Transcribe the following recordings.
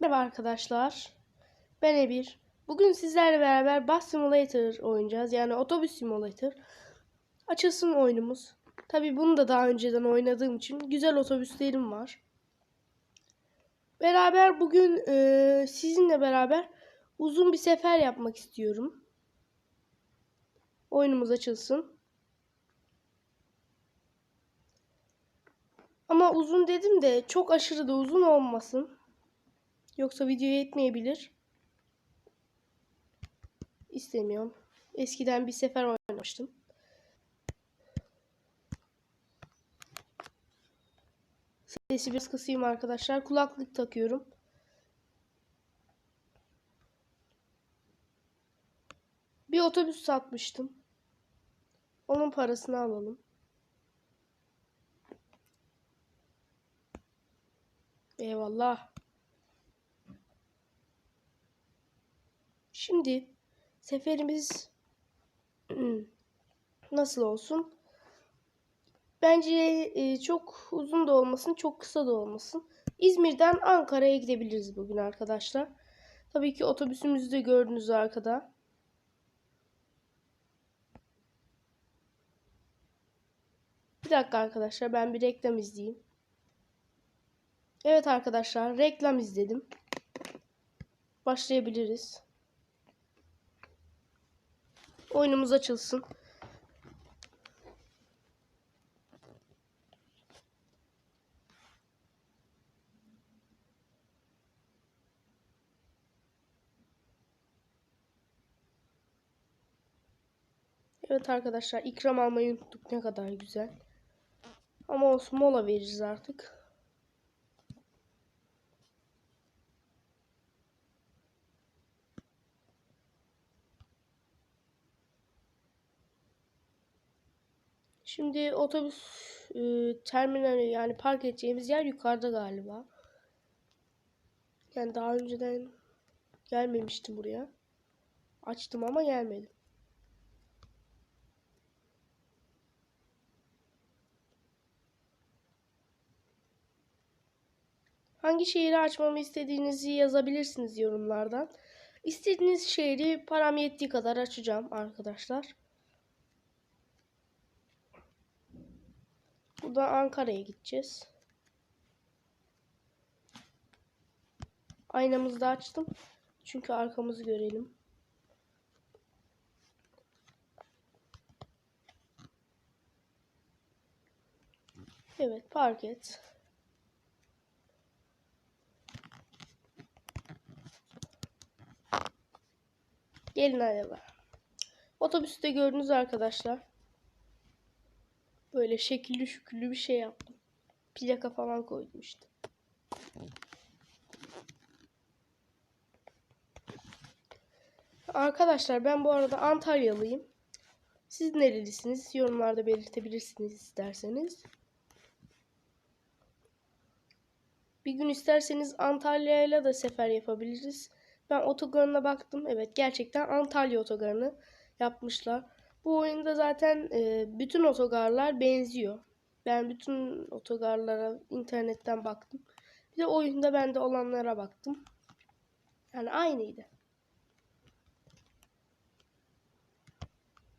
Merhaba arkadaşlar. Ben Ebir. Bugün sizlerle beraber Bus Simulator oynayacağız. Yani otobüs simulator. Açılsın oyunumuz. Tabi bunu da daha önceden oynadığım için güzel otobüslerim var. Beraber bugün e, sizinle beraber uzun bir sefer yapmak istiyorum. Oyunumuz açılsın. Ama uzun dedim de çok aşırı da uzun olmasın. Yoksa video yetmeyebilir. İstemiyorum. Eskiden bir sefer oynamıştım. Sesi biraz kısayım arkadaşlar. Kulaklık takıyorum. Bir otobüs satmıştım. Onun parasını alalım. Eyvallah. Şimdi seferimiz nasıl olsun? Bence e, çok uzun da olmasın, çok kısa da olmasın. İzmir'den Ankara'ya gidebiliriz bugün arkadaşlar. Tabii ki otobüsümüzü de gördünüz arkada. Bir dakika arkadaşlar ben bir reklam izleyeyim. Evet arkadaşlar reklam izledim. Başlayabiliriz. Oyunumuz açılsın. Evet arkadaşlar ikram almayı unuttuk ne kadar güzel. Ama olsun mola veririz artık. Şimdi otobüs e, terminali yani park edeceğimiz yer yukarıda galiba. Yani daha önceden gelmemiştim buraya. Açtım ama gelmedim. Hangi şehri açmamı istediğinizi yazabilirsiniz yorumlardan. İstediğiniz şehri param yettiği kadar açacağım arkadaşlar. Buradan Ankara'ya gideceğiz. Aynamızı da açtım. Çünkü arkamızı görelim. Evet park et. Gelin bak. Otobüste gördünüz arkadaşlar. Böyle şekilli şükürlü bir şey yaptım. Plaka falan koydum işte. Arkadaşlar ben bu arada Antalyalıyım. Siz nerelisiniz? Yorumlarda belirtebilirsiniz isterseniz. Bir gün isterseniz Antalya'yla da sefer yapabiliriz. Ben otogarına baktım. Evet gerçekten Antalya otogarını yapmışlar. Bu oyunda zaten e, bütün otogarlar benziyor. Ben bütün otogarlara internetten baktım. Bir de oyunda bende olanlara baktım. Yani aynıydı.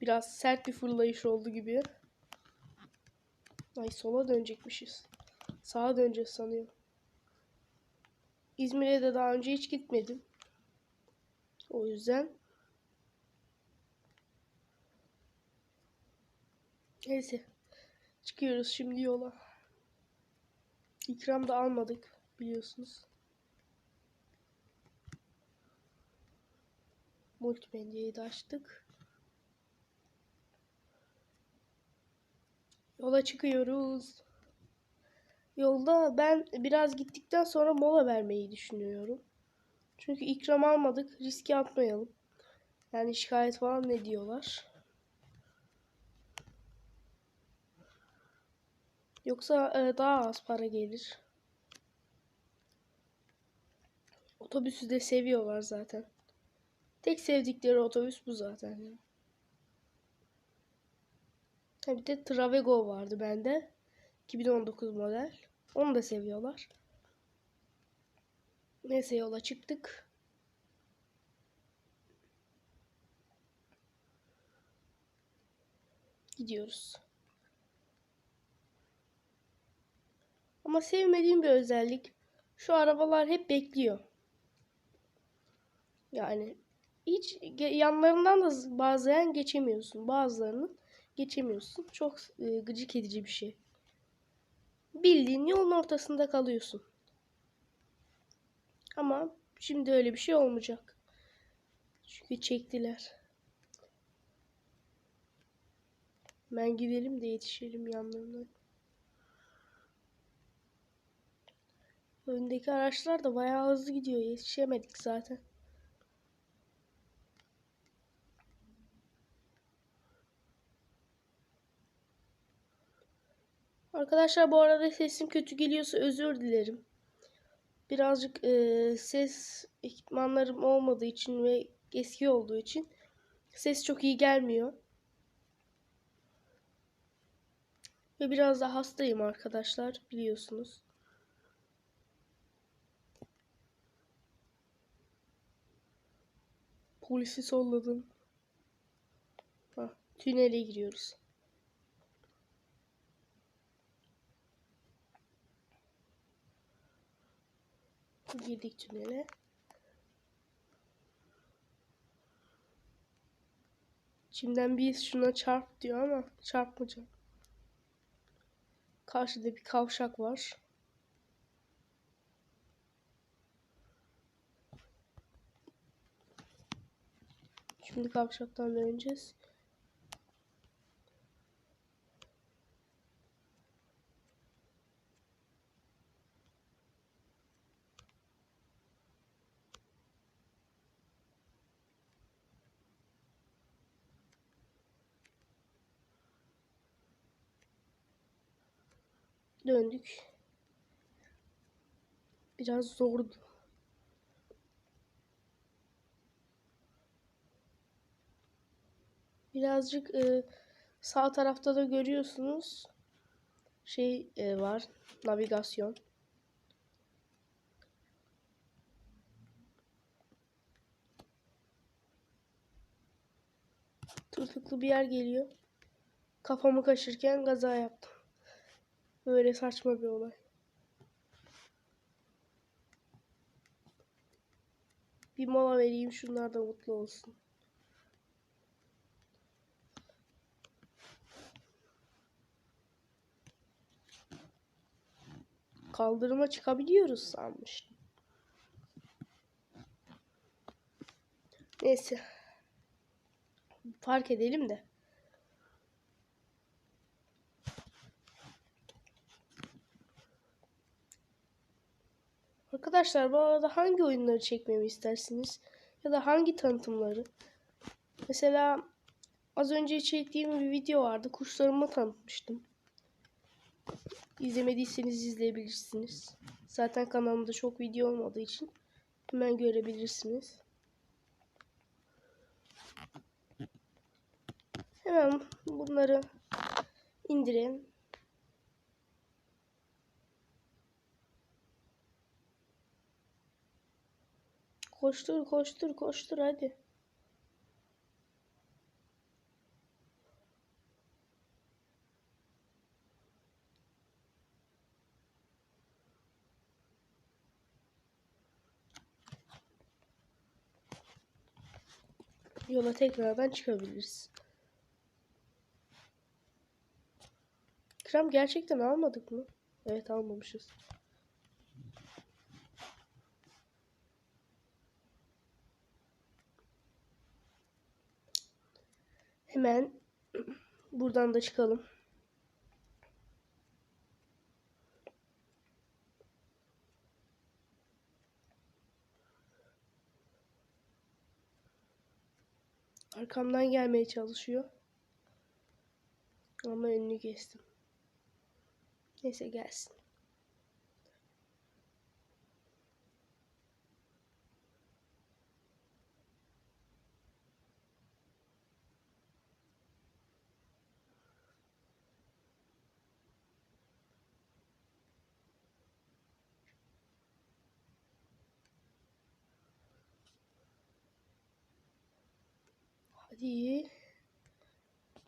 Biraz sert bir fırlayış oldu gibi. Ay sola dönecekmişiz. Sağa döneceğiz sanıyorum. İzmir'e de daha önce hiç gitmedim. O yüzden Neyse. Çıkıyoruz şimdi yola. İkram da almadık biliyorsunuz. Multimedyayı da açtık. Yola çıkıyoruz. Yolda ben biraz gittikten sonra mola vermeyi düşünüyorum. Çünkü ikram almadık. Riske atmayalım. Yani şikayet falan ne diyorlar. Yoksa e, daha az para gelir. Otobüsü de seviyorlar zaten. Tek sevdikleri otobüs bu zaten. Ha, bir de Travego vardı bende. 2019 model. Onu da seviyorlar. Neyse yola çıktık. Gidiyoruz. Ama sevmediğim bir özellik şu arabalar hep bekliyor. Yani hiç yanlarından da bazen geçemiyorsun. Bazılarını geçemiyorsun. Çok e, gıcık edici bir şey. Bildiğin yolun ortasında kalıyorsun. Ama şimdi öyle bir şey olmayacak. Çünkü çektiler. Ben gidelim de yetişelim yanlarına. Öndeki araçlar da bayağı hızlı gidiyor. Yetişemedik zaten. Arkadaşlar bu arada sesim kötü geliyorsa özür dilerim. Birazcık e, ses ekipmanlarım olmadığı için ve eski olduğu için ses çok iyi gelmiyor. Ve biraz da hastayım arkadaşlar biliyorsunuz. Polisi solladım. Ha, tünele giriyoruz. Girdik tünele. Şimdiden bir şuna çarp diyor ama çarpmayacağım. Karşıda bir kavşak var. Şimdi kavşaktan döneceğiz. Döndük. Biraz zordu. Birazcık e, sağ tarafta da görüyorsunuz şey e, var navigasyon. Tırtıklı bir yer geliyor. Kafamı kaşırken gaza yaptım. Böyle saçma bir olay. Bir mola vereyim şunlar da mutlu olsun. Kaldırıma çıkabiliyoruz sanmıştım. Neyse. Fark edelim de. Arkadaşlar bu arada hangi oyunları çekmemi istersiniz? Ya da hangi tanıtımları? Mesela az önce çektiğim bir video vardı. Kuşlarımı tanıtmıştım. İzlemediyseniz izleyebilirsiniz. Zaten kanalımda çok video olmadığı için hemen görebilirsiniz. Hemen bunları indirelim. Koştur koştur koştur hadi. Yola tekrardan çıkabiliriz. Krem gerçekten almadık mı? Evet almamışız. Hemen buradan da çıkalım. Arkamdan gelmeye çalışıyor. Ama önünü kestim. Neyse gelsin. Hadi.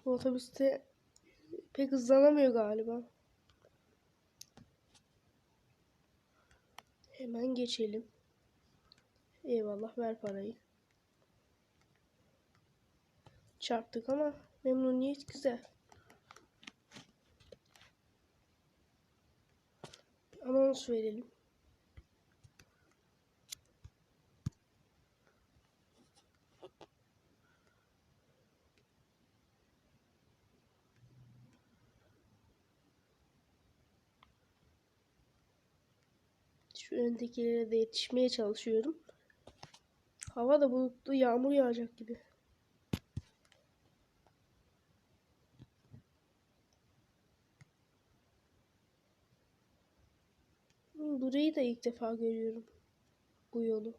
Bu otobüste pek hızlanamıyor galiba. Hemen geçelim. Eyvallah ver parayı. Çarptık ama memnuniyet güzel. Anons verelim. Şu öndekilere de yetişmeye çalışıyorum. Hava da bulutlu, yağmur yağacak gibi. Burayı da ilk defa görüyorum. Bu yolu.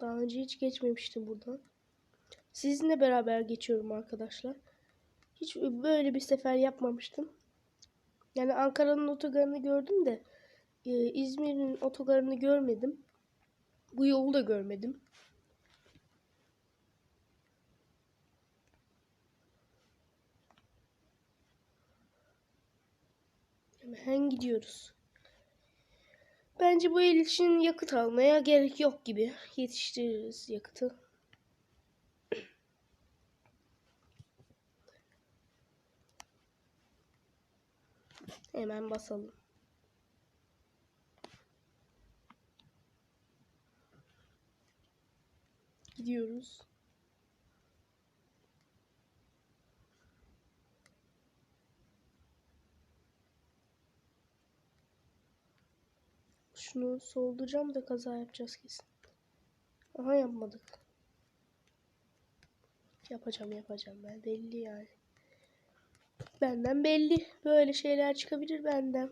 Daha önce hiç geçmemiştim buradan. Sizinle beraber geçiyorum arkadaşlar. Hiç böyle bir sefer yapmamıştım. Yani Ankara'nın otogarını gördüm de e, İzmir'in otogarını görmedim. Bu yolu da görmedim. Hemen gidiyoruz. Bence bu el için yakıt almaya gerek yok gibi. Yetiştiririz yakıtı. Hemen basalım. Gidiyoruz. Şunu solduracağım da kaza yapacağız kesin. Aha yapmadık. Yapacağım yapacağım ben belli yani. Benden belli. Böyle şeyler çıkabilir benden.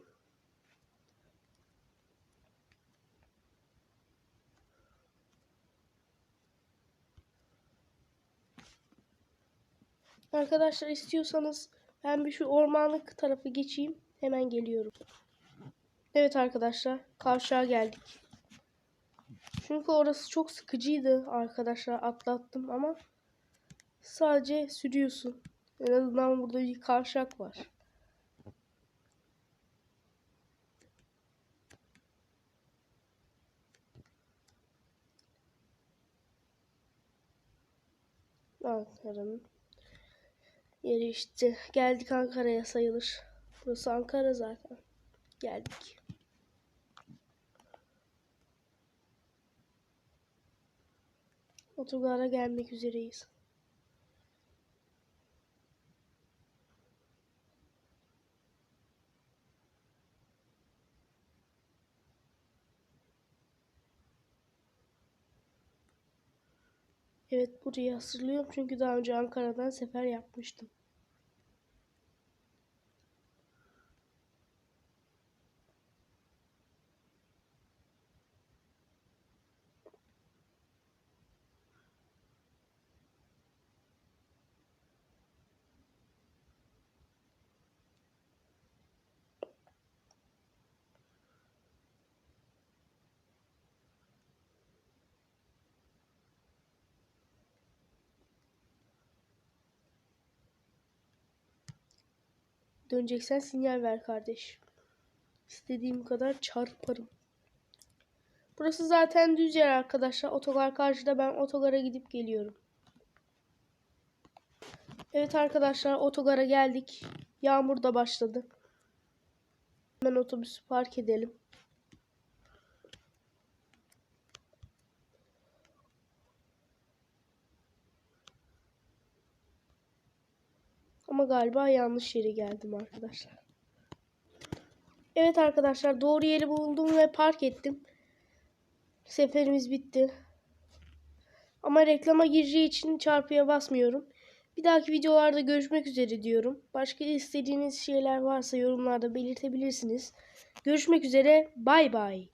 Arkadaşlar istiyorsanız ben bir şu ormanlık tarafı geçeyim. Hemen geliyorum. Evet arkadaşlar kavşağa geldik. Çünkü orası çok sıkıcıydı arkadaşlar atlattım ama sadece sürüyorsun. En azından burada bir kavşak var. Ankara'nın yeri işte. Geldik Ankara'ya sayılır. Burası Ankara zaten. Geldik. Otogara gelmek üzereyiz. Evet burayı hatırlıyorum çünkü daha önce Ankara'dan sefer yapmıştım. Döneceksen sinyal ver kardeş. İstediğim kadar çarparım. Burası zaten düz yer arkadaşlar. Otogar karşıda. Ben otogara gidip geliyorum. Evet arkadaşlar otogara geldik. Yağmur da başladı. Hemen otobüsü park edelim. Ama galiba yanlış yere geldim arkadaşlar. Evet arkadaşlar doğru yeri buldum ve park ettim. Seferimiz bitti. Ama reklama gireceği için çarpıya basmıyorum. Bir dahaki videolarda görüşmek üzere diyorum. Başka istediğiniz şeyler varsa yorumlarda belirtebilirsiniz. Görüşmek üzere. Bay bay.